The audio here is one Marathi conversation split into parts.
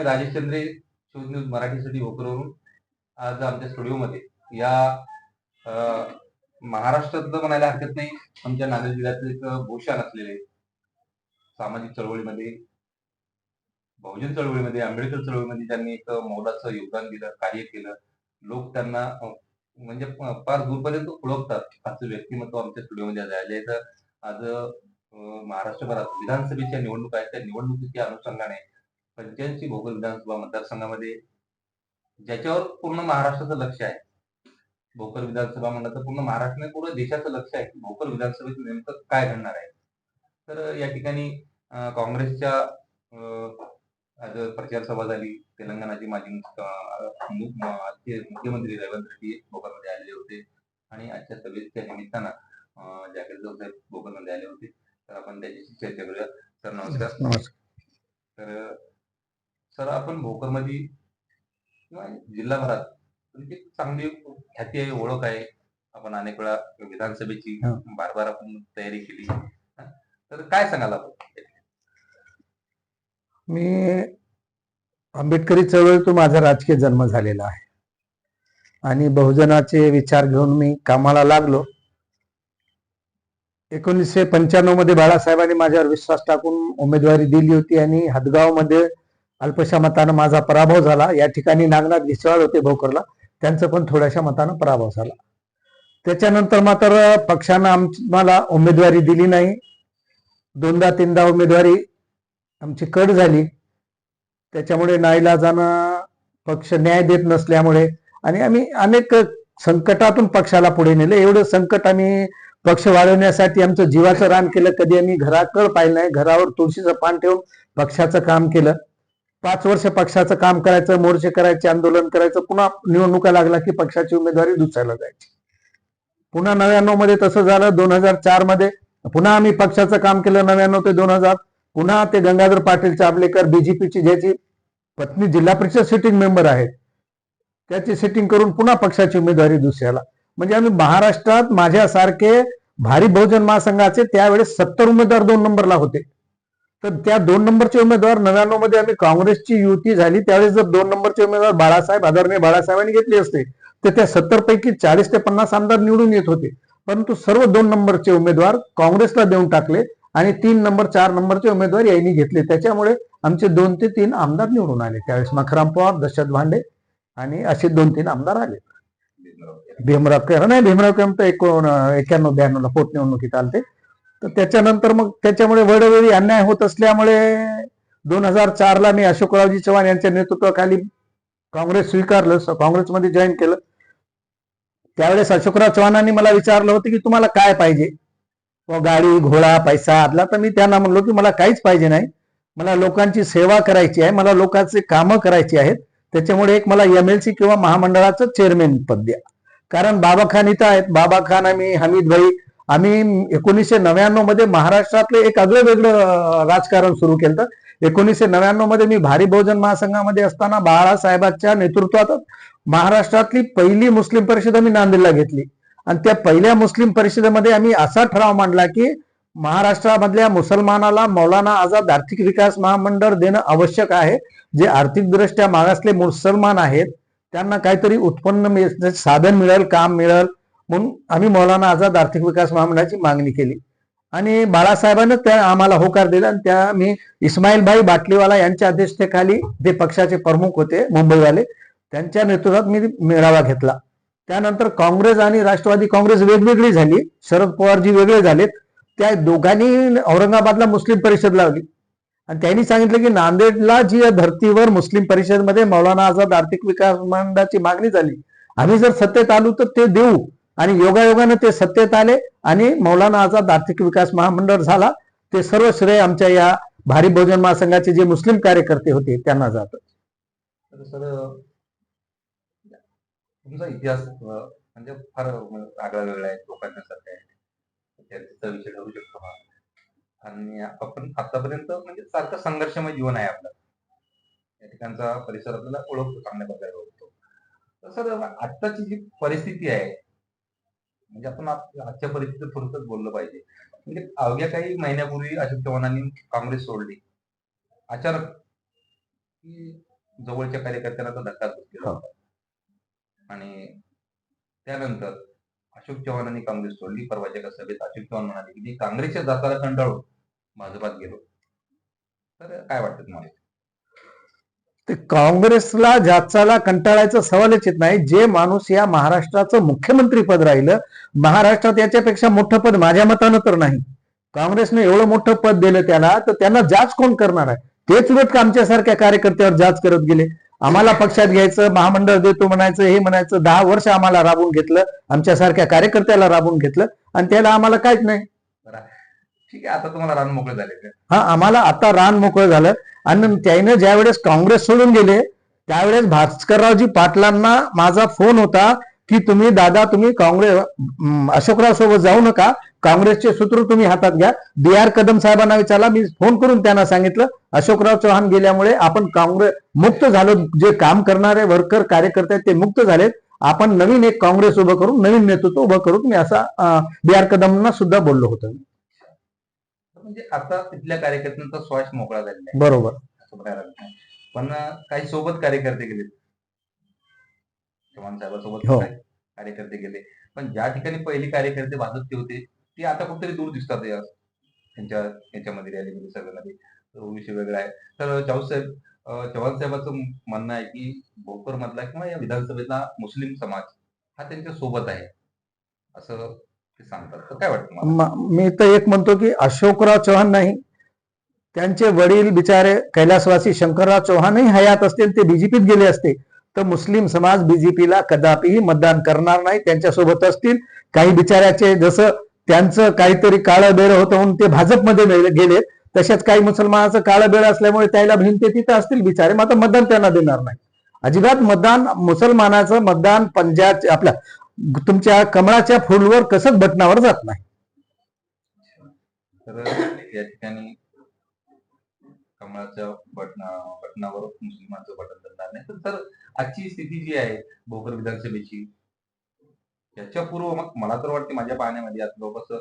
मी राजेश चंद्रे शोध न्यूज मराठीसाठी भोकरवरून आज आमच्या स्टुडिओमध्ये या महाराष्ट्रातलं म्हणायला हरकत नाही आमच्या नांदेड जिल्ह्यातले एक भूषण असलेले सामाजिक चळवळीमध्ये बहुजन चळवळीमध्ये आंबेडकर चळवळीमध्ये त्यांनी एक मोलाचं योगदान दिलं कार्य केलं. लोक त्यांना म्हणजे फार दूरपर्यंत ओळखतात असं व्यक्तिमत्व आमच्या स्टुडिओमध्ये आज आले तर आज महाराष्ट्रभरात विधानसभेच्या निवडणूक आहेत त्या निवडणुकीच्या अनुषंगाने पंच्याऐंशी भोकर विधानसभा मतदारसंघामध्ये ज्याच्यावर पूर्ण महाराष्ट्राचं लक्ष आहे. भोकर विधानसभा म्हणलं तर पूर्ण महाराष्ट्र नाही, पूर्ण देशाचं लक्ष आहे. की भोकर विधानसभेत नेमकं काय घडणार आहे? तर या ठिकाणी काँग्रेसच्या आज प्रचार सभा झाली. तेलंगणाचे माजी मुख्यमंत्री रेवंत रेड्डी भोकरमध्ये आलेले होते. आणि आजच्या सभेच्या निमित्तानं जाऊन साहेब भोकरमध्ये आले होते. तर आपण त्याच्याशी चर्चा करूया. नमस्कार. नमस्कार. तर सर आपण भोकरमध्ये किंवा जिल्हाभरात तुमची चांगली ख्याती आहे ओळख आहे. आपण अनेक वेळा विधानसभेची हा. बार बार आपण तयारी केली. हा. तर काय सांगाल आपण? मी आंबेडकरी चळवळीतून माझा राजकीय जन्म झालेला आहे. आणि बहुजनाचे विचार घेऊन मी कामाला लागलो. एकोणीसशे पंच्याण्णवमध्ये बाळासाहेबांनी माझ्यावर विश्वास टाकून उमेदवारी दिली होती आणि हदगावमध्ये अल्पशा मतानं माझा पराभव झाला. या ठिकाणी नागनाथ गिसवाळ होते भोकरला. त्यांचं पण थोड्याशा मतानं पराभव झाला. त्याच्यानंतर मात्र पक्षानं आम्हाला उमेदवारी दिली नाही. दोनदा तीनदा उमेदवारी आमची कट झाली. त्याच्यामुळे नाईलाजानं पक्ष न्याय देत नसल्यामुळे आणि आम्ही अनेक संकटातून पक्षाला पुढे नेलं. एवढं संकट आम्ही पक्ष वाढवण्यासाठी आमचं जीवाचं रान केलं. कधी आम्ही घराकड पाहिलं नाही. घरावर तुळशीचं पान ठेवून पक्षाचं काम केलं. पाच वर्ष पक्षाचं काम करायचं मोर्चे करायचे आंदोलन करायचं पुन्हा निवडणुका लागला की पक्षाची उमेदवारी दुसऱ्याला जायची. पुन्हा नव्याण्णवमध्ये तसं झालं दोन हजार चारमध्ये. पुन्हा आम्ही पक्षाचं काम केलं नव्याण्णव ते दोन हजार. पुन्हा ते गंगाधर पाटील चाबलेकर बीजेपीची ज्याची पत्नी जिल्हा परिषद सिटिंग मेंबर आहेत त्याची सिटिंग करून पुन्हा पक्षाची उमेदवारी दुसऱ्याला. म्हणजे आम्ही महाराष्ट्रात माझ्यासारखे भारी बहुजन महासंघाचे त्यावेळेस सत्तर उमेदवार दोन नंबरला होते. तर त्या दोन नंबरचे उमेदवार नव्याण्णवमध्ये आम्ही काँग्रेसची युती झाली. त्यावेळेस जर दोन नंबरचे उमेदवार बाळासाहेब आदरणीय बाळासाहेबांनी घेतले असते तर त्या सत्तर पैकी चाळीस ते पन्नास आमदार निवडून येत होते. परंतु सर्व दोन नंबरचे उमेदवार काँग्रेसला देऊन टाकले आणि तीन नंबर चार नंबरचे उमेदवार यांनी घेतले. त्याच्यामुळे आमचे दोन ते तीन आमदार निवडून आले. त्यावेळेस मखराम पवार दशरथ भांडे आणि असे दोन तीन आमदार आले. भीमराव केर नाही भीमराव केम तर एकोण एक्क्याण्णव ब्याण्णवला पोटनिवडणुकीत ते तर त्याच्यानंतर मग त्याच्यामुळे वेळोवेळी अन्याय होत असल्यामुळे दोन हजार चारला मी अशोकरावजी चव्हाण यांच्या नेतृत्वाखाली काँग्रेस स्वीकारलं काँग्रेसमध्ये जॉईन केलं. त्यावेळेस अशोकराव चव्हाणांनी मला विचारलं होतं की तुम्हाला काय पाहिजे? गाडी घोडा पैसा आदला. तर मी त्यांना म्हणलो की मला काहीच पाहिजे नाही. मला लोकांची सेवा करायची आहे मला लोकांचे कामं करायची आहेत. त्याच्यामुळे एक मला एमएलसी किंवा महामंडळाचं चेअरमॅन पद द्या. कारण बाबा खान इथं आहेत. बाबा खान आम्ही हमीद भाई आम्ही एकोणीसशे नव्याण्णवमध्ये महाराष्ट्रातलं एक आगळं वेगळं राजकारण सुरू केलं एकोणीसशे नव्याण्णवमध्ये मी भारी बहुजन महासंघामध्ये असताना बाळासाहेबांच्या नेतृत्वात महाराष्ट्रातली पहिली मुस्लिम परिषद आम्ही नांदेडला घेतली. आणि त्या पहिल्या मुस्लिम परिषदेमध्ये आम्ही असा ठराव मांडला की महाराष्ट्रामधल्या मुसलमानाला मौलाना आझाद आर्थिक विकास महामंडळ देणं आवश्यक आहे. जे आर्थिकदृष्ट्या मागासले मुसलमान आहेत त्यांना काहीतरी उत्पन्न मिळ- साधन मिळेल काम मिळेल म्हणून आम्ही मौलाना आझाद आर्थिक विकास महामंडळाची मागणी केली. आणि बाळासाहेबांनी त्या आम्हाला होकार दिला आणि त्या मी इस्माईलभाई बाटलीवाला यांच्या अध्यक्षतेखाली जे पक्षाचे प्रमुख होते मुंबईवाले त्यांच्या नेतृत्वात मी मेळावा घेतला. त्यानंतर काँग्रेस आणि राष्ट्रवादी काँग्रेस वेगवेगळी झाली शरद पवारजी वेगळे झालेत. त्या दोघांनी औरंगाबादला मुस्लिम परिषद लावली. आणि त्यांनी सांगितलं की नांदेडला जी या धर्तीवर मुस्लिम परिषदमध्ये मौलाना आझाद आर्थिक विकास मंडळाची मागणी झाली आम्ही जर सत्तेत आलो तर ते देऊ. आणि योगायोगानं ते सत्तेत आले आणि मौलाना आझाद आर्थिक विकास महामंडळ झाला. ते सर्व श्रेय आमच्या या भारी बहुजन महासंघाचे जे मुस्लिम कार्यकर्ते होते त्यांना जात. सर तुमचा इतिहास म्हणजे फार आगळा वेगळा आहे लोकांच्यासारखा आहे. विषय ठरू शकतो हा. आणि आपण आतापर्यंत म्हणजे सारखं संघर्षमय जीवन आहे आपलं. या ठिकाणचा परिसर आपल्याला ओळखतो चांगल्या प्रकारे ओळखतो. तर सर आत्ताची जी परिस्थिती आहे म्हणजे आपण आप- आजच्या परिस्थितीत थोडंसं बोललं पाहिजे. म्हणजे अवघ्या काही महिन्यापूर्वी अशोक चव्हाणांनी काँग्रेस सोडली. अचानक की जवळच्या कार्यकर्त्यांना तर धक्काच बसलेला. होता आणि त्यानंतर अशोक चव्हाणांनी काँग्रेस सोडली. परवाच्या एका सभेत अशोक चव्हाण म्हणाले की मी काँग्रेसच्या जाताला कंटाळून भाजपात गेलो. तर काय वाटतं तुम्हाला? ते काँग्रेसला जाचाला कंटाळायचा सवालच येत नाही. जे माणूस या महाराष्ट्राचं मुख्यमंत्री पद राहिलं महाराष्ट्रात याच्यापेक्षा मोठं पद माझ्या मतानं तर नाही. काँग्रेसने एवढं मोठं पद दिलं त्याला तर त्यांना जाच कोण करणार आहे? तेच लोक आमच्यासारख्या कार्यकर्त्यावर जाच करत गेले. आम्हाला पक्षात घ्यायचं महामंडळ देतो म्हणायचं हे म्हणायचं दहा वर्ष आम्हाला राबून घेतलं आमच्यासारख्या कार्यकर्त्याला राबून घेतलं आणि त्याला आम्हाला काहीच नाही. ठीक आहे आता तुम्हाला रान मोकळे झाले हा आम्हाला आता रान मोकळं झालं. आणि त्याने ज्या वेळेस काँग्रेस सोडून गेले त्यावेळेस भास्कररावजी पाटलांना माझा फोन होता की तुम्ही दादा तुम्ही काँग्रेस अशोकराव सोबत जाऊ नका. काँग्रेसचे सूत्र तुम्ही हातात घ्या. डी आर कदम साहेबांना विचारला मी फोन करून त्यांना सांगितलं अशोकराव चव्हाण गेल्यामुळे आपण काँग्रेस मुक्त झालो. जे काम करणारे वर्कर कार्यकर्ते आहेत ते मुक्त झालेत. आपण नवीन एक काँग्रेस उभं करून नवीन नेतृत्व उभं करून मी असा डी आर कदमना सुद्धा बोललो होतो. म्हणजे आता तिथल्या कार्यकर्त्यांचा श्वास मोकळा झालेला आहे. बरोबर. असं लागलं. पण काही सोबत कार्यकर्ते गेले. चव्हाण साहेबांसोबत हो. काही कार्यकर्ते गेले. पण ज्या ठिकाणी पहिली कार्यकर्ते भाजपचे होते ते आता कुठेतरी दूर दिसतात या त्यांच्या याच्यामध्ये रॅलीमध्ये सगळ्यामध्ये. विषय वेगळा आहे. तर चव्हाण साहेब अं, चव्हाण साहेबांचं म्हणणं आहे की भोकर मधला किंवा या विधानसभेतला मुस्लिम समाज हा त्यांच्यासोबत आहे. असं सांगतात. काय वाटतं मी तर एक म्हणतो की अशोकराव चव्हाण नाही. त्यांचे वडील बिचारे कैलासवासी शंकरराव चव्हाणही हयात असतील ते बीजेपीत गेले असते. तर मुस्लिम समाज बीजेपीला कदापिही मतदान करणार नाही. त्यांच्यासोबत असतील. काही बिचाऱ्याचे जसं त्यांचं काहीतरी काळं बेळ होतं म्हणून ते भाजपमध्ये गे- गेले. तसेच काही मुसलमानाचं काळं बेळ असल्यामुळे त्याला भिंते तिथं असतील बिचारे. मात्र मतदान त्यांना देणार नाही. अजिबात मतदान मुसलमानाचं मतदान पंजाब आपल्या तुमच्या कमळाच्या फुलवर कसंच बटनावर जात नाही? तर या ठिकाणी कमळाच्या बटना बटनावर मुस्लिमांचं बटन धरणार नाही. तर सर आजची स्थिती जी आहे भोकर विधानसभेची याच्या पूर्व मग मला तर वाटते माझ्या पाहण्यामध्ये आता जवळपास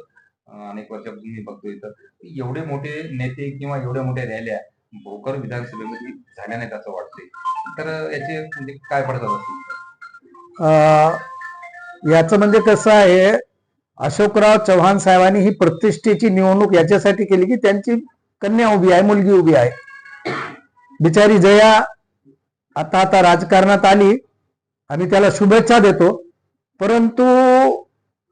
अनेक वर्षापासून मी बघतोय. तर एवढे मोठे नेते किंवा एवढ्या मोठ्या रॅल्या भोकर विधानसभेमध्ये झाल्या नाहीत असं वाटतंय. तर याचे म्हणजे काय पडतात? असतील याचं म्हणजे कसं आहे अशोकराव चव्हाण साहेबांनी ही प्रतिष्ठेची निवडणूक याच्यासाठी केली की त्यांची कन्या उभी आहे मुलगी उभी आहे. बिचारी जया आता आता राजकारणात आली आणि त्याला शुभेच्छा देतो. परंतु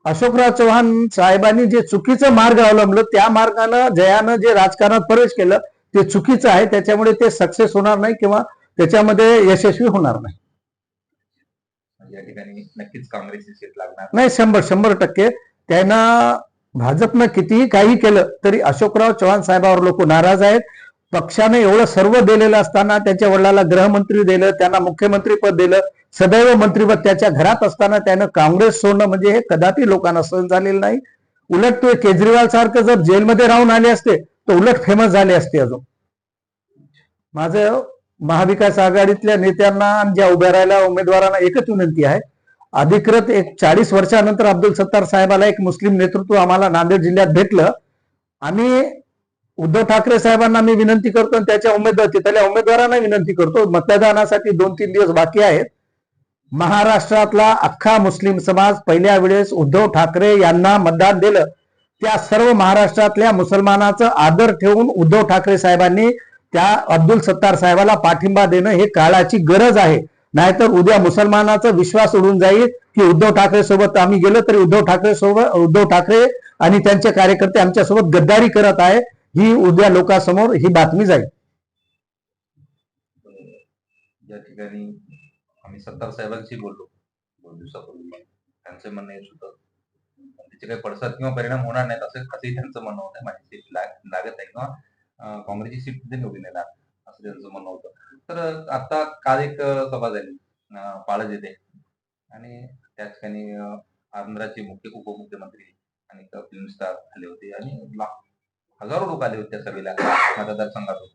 अशोकराव चव्हाण साहेबांनी जे चुकीचं मार्ग अवलंबलं त्या मार्गानं जयानं जे राजकारणात प्रवेश केलं ते चुकीचं आहे. त्याच्यामुळे ते सक्सेस होणार नाही किंवा त्याच्यामध्ये यशस्वी होणार नाही. या ठिकाणी नक्कीच काँग्रेसची सीट लागणार. नाही शंभर शंभर टक्के. त्यांना भाजपनं कितीही काही केलं तरी अशोकराव चव्हाण साहेबावर लोक नाराज आहेत. पक्षाने एवढं सर्व दिलेलं असताना त्यांच्या वडिलाला गृहमंत्री दिलं त्यांना मुख्यमंत्री पद दिलं सदैव मंत्रीपद त्याच्या घरात असताना त्यानं काँग्रेस सोडणं म्हणजे हे कदापि लोकांना सहन झालेलं नाही. उलट तो केजरीवाल सारखं जर जेलमध्ये राहून आले असते तर उलट फेमस झाले असते अजून. माझं महाविकास आघाडीतल्या नेत्यांना आणि ज्या उभ्या राहिल्या उमेदवारांना एकच विनंती आहे. अधिकृत एक चाळीस वर्षानंतर अब्दुल सत्तार साहेबाला एक मुस्लिम नेतृत्व आम्हाला नांदेड जिल्ह्यात भेटलं. आम्ही उद्धव ठाकरे साहेबांना मी विनंती करतो आणि त्याच्या उमेदवार तिथल्या उमेदवारांना विनंती करतो. मतदानासाठी दोन तीन दिवस बाकी आहेत. महाराष्ट्रातला अख्खा मुस्लिम समाज पहिल्या वेळेस उद्धव ठाकरे यांना मतदान दिलं. त्या सर्व महाराष्ट्रातल्या मुसलमानाचं आदर ठेवून उद्धव ठाकरे साहेबांनी त्या अब्दुल सत्तार साहेबाला पाठिंबा देणं हे काळाची गरज आहे. नाहीतर उद्या मुसलमानाचा विश्वास उडून जाईल की उद्धव ठाकरे सोबत आम्ही गेलो तरी उद्धव ठाकरे सोबत उद्धव ठाकरे आणि त्यांचे कार्यकर्ते आमच्यासोबत गद्दारी करत आहे. ही उद्या लोकांसमोर ही बातमी जाईल. या ठिकाणी आम्ही सत्तार साहेबांशी बोललो. दोन दिवसापूर्वी. त्यांचं म्हणणं येत होतं. त्याचे काही पडसाद किंवा परिणाम होणार नाहीत असं असंही त्यांचं म्हणणं होतं. माहिती लागत आहे किंवा काँग्रेसची सीट तिथे निवडून येणार असं त्यांचं म्हणणं होतं. तर आता काल एक सभा झाली अं, पाळज येथे. आणि त्या ठिकाणी आंध्राचे मुख्य उपमुख्यमंत्री आणि फिल्म स्टार आले होते आणि हजारो लोक आले होते त्या सभेला मतदारसंघातून.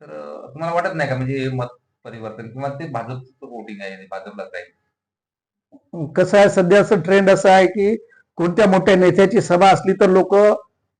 तर तुम्हाला वाटत नाही का म्हणजे हे मत परिवर्तन किंवा ते भाजपचं वोटिंग आहे भाजपलाच काही कसं आहे सध्याचं ट्रेंड असं आहे की कोणत्या मोठ्या नेत्याची सभा असली तर लोक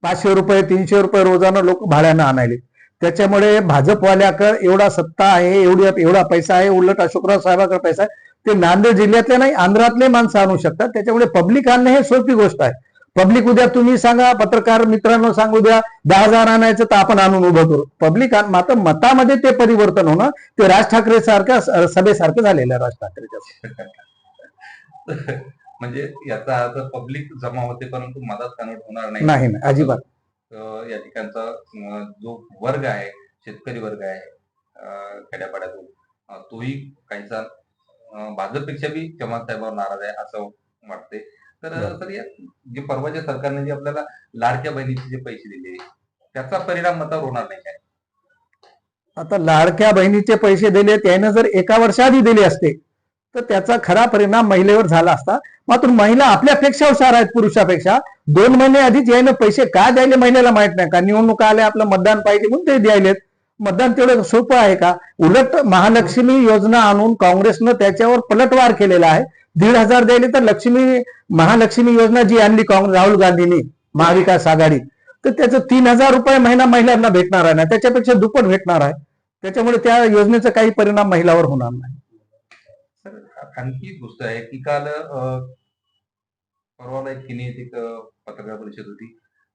पाचशे रुपये तीनशे रुपये रोजानं लोक भाड्यानं आणायले. त्याच्यामुळे भाजपवाल्याकडे एवढा सत्ता आहे एवढी एवढा पैसा आहे उलट अशोकराव साहेबाकडे पैसा आहे. ते नांदेड जिल्ह्यातले नाही आंध्रातले माणसं आणू शकतात. त्याच्यामुळे पब्लिक आणणं हे सोपी गोष्ट आहे. पब्लिक उद्या तुम्ही सांगा पत्रकार मित्रांनो सांगू द्या दहा हजार आणायचं तर आपण आणून उभं करू. पब्लिक मात्र मतामध्ये ते परिवर्तन होणं ते राज ठाकरे सारख्या सभेसारखं झालेलं आहे राज ठाकरेच्या. म्हणजे याचा अर्थ पब्लिक जमा होते परंतु मदत कन्वर्ट होणार नाही. नाही नाही अजिबात. अं, या ठिकाणचा जो वर्ग आहे शेतकरी वर्ग आहे अं, खेड्यापाड्यातून अं, तोही काहीसा अं, भाजपपेक्षा बी चव्हाण साहेबांवर नाराज आहे असं वाटते तर बरं. तर या जे परवाच्या सरकारने जे आपल्याला लाडक्या बहिणीचे जे पैसे दिले त्याचा परिणाम मतावर होणार नाही काय? आता लाडक्या बहिणीचे पैसे दिले त्यानं जर एका वर्षाआधी दिले असते तर त्याचा खरा परिणाम महिलेवर झाला असता. मात्र महिला आपल्यापेक्षा हुशार आहेत पुरुषापेक्षा. दोन महिने आधीच यायनं पैसे का द्यायले महिलेला माहीत नाही. का निवडणूक आल्या आपलं मतदान पाहिजे म्हणून ते द्यायलेत. मतदान तेवढं सोपं आहे का? उलट महालक्ष्मी योजना आणून काँग्रेसनं त्याच्यावर पलटवार केलेला आहे. दीड हजार द्यायले तर लक्ष्मी महालक्ष्मी योजना जी आणली काँग्रेस राहुल गांधींनी महाविकास आघाडी तर त्याचं तीन हजार रुपये महिना महिलांना भेटणार आहे. ना त्याच्यापेक्षा दुप्पट भेटणार आहे. त्याच्यामुळे त्या योजनेचा काही परिणाम महिलावर होणार नाही. आणखी एक गोष्ट आहे की काल परवाला एक तिने एक पत्रकार परिषद होती.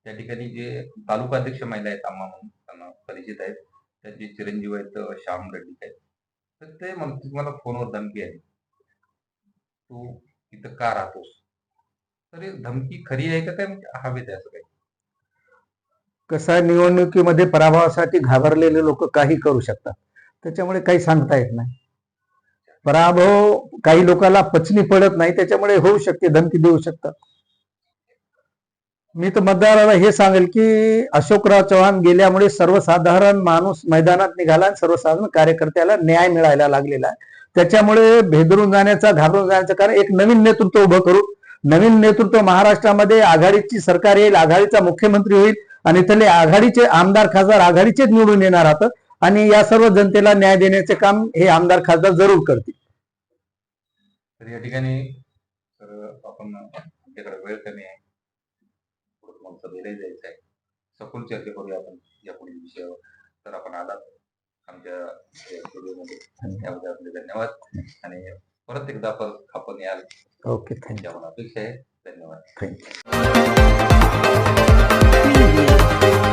त्या ठिकाणी जे तालुका अध्यक्ष महिला आहेत आम्हा म्हणून त्यांना परिचित आहेत. त्यांचे चिरंजीव आहेत श्याम रेड्डी आहेत. तर ते म्हणते मला फोनवर धमकी आहे. तू इथं का राहतोस? तर धमकी खरी आहे का काय? म्हणजे हवेत आहे असं काही. कसं आहे निवडणुकीमध्ये पराभवासाठी घाबरलेले लोक काही करू शकतात. त्याच्यामुळे काही सांगता येत नाही. पराभव काही लोकांना पचनी पडत नाही त्याच्यामुळे होऊ शकते धमकी देऊ शकतात. मी तर मतदाराला हे सांगेल की अशोकराव चव्हाण गेल्यामुळे सर्वसाधारण माणूस मैदानात निघाला आणि सर्वसाधारण कार्यकर्त्याला न्याय मिळायला लागलेला आहे. त्याच्यामुळे भेदरून जाण्याचा घाबरून जाण्याचं कारण एक नवीन नेतृत्व उभं करू. नवीन नेतृत्व महाराष्ट्रामध्ये आघाडीची सरकार येईल आघाडीचा मुख्यमंत्री होईल आणि त्याला आघाडीचे आमदार खासदार आघाडीचेच निवडून येणार आहात. आणि या सर्व जनतेला न्याय देण्याचे काम हे आमदार खासदार जरूर करतील. तर या ठिकाणी तर आपण वेळ कमी आहे. जायचं आहे. सखोल चर्चा करूया आपण या पुढील विषयावर. तर आपण आलात आमच्या स्टुडिओमध्ये. त्याबद्दल आपले धन्यवाद. आणि परत एकदा परत आपण याल. Okay thank you. अपेक्षा आहे धन्यवाद. थँक्यू.